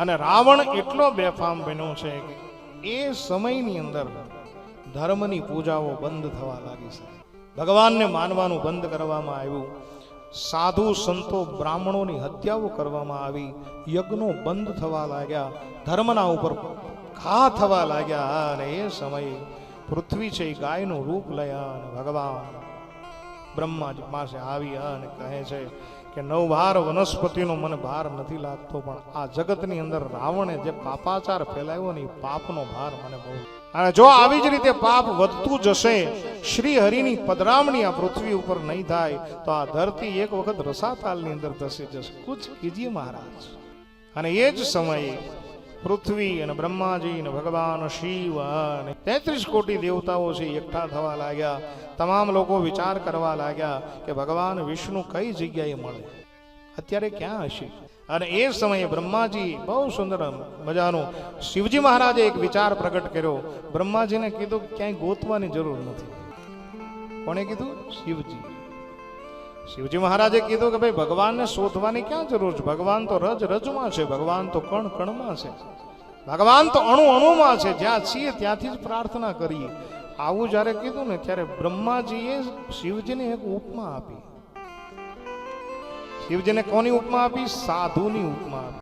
અને રાવણ એટલો બેફામ બન્યો છે કે એ સમયની અંદર ધર્મની પૂજાઓ બંધ થવા લાગી છે. ભગવાનને માનવાનું બંધ કરવામાં આવ્યું. સાધુ સંતો બ્રાહ્મણોની હત્યાઓ કરવામાં આવી. યજ્ઞો બંધ થવા લાગ્યા. ધર્મના ઉપર ઘા થવા લાગ્યા અને એ સમયે પૃથ્વી છે એ ગાયનું રૂપ લયા અને ભગવાન બ્રહ્માજી પાસે આવી અને કહે છે કે નવભાર વનસ્પતિનો મને ભાર નથી લાગતો, પણ આ જગતની અંદર રાવણે જે પાપાચાર ફેલાવ્યો ને પાપનો ભાર મને બહુ અને જો આવી જ રીતે પાપ વધતું જશે શ્રી હરિની પદરામણી આ પૃથ્વી ઉપર નહીં થાય, તો આ ધરતી એક વખત રસાતાલની અંદર ધસી જશે. કુછ કીજીએ મહારાજ. અને એ જ સમયે પૃથ્વી અને બ્રહ્માજી અને ભગવાન શિવ અને તેત્રીસ કોટી દેવતાઓ છે, એકઠા થવા લાગ્યા. તમામ લોકો વિચાર કરવા લાગ્યા કે ભગવાન વિષ્ણુ કઈ જગ્યાએ મળે? અત્યારે ક્યાં હશે? અને એ સમયે બ્રહ્માજી બહુ સુંદર મજાનું શિવજી મહારાજે એક વિચાર પ્રગટ કર્યો. બ્રહ્માજીને કીધું ક્યાંય ગોતવાની જરૂર નથી. કોણે કીધું? શિવજી. શિવજી મહારાજે કીધું કે ભાઈ, ભગવાનને શોધવાની ક્યાં જરૂર છે? ભગવાન તો રજ રજમાં છે, ભગવાન તો કણ કણમાં છે. ભગવાન તો અણુ અણુમાં છે, જ્યાં છીએ ત્યાંથી જ પ્રાર્થના કરીએ. આવું જ્યારે કીધું ને, ત્યારે બ્રહ્માજીએ શિવજીને એક ઉપમા આપી. શિવજીને કોની ઉપમા આપી? સાધુની ઉપમા આપી.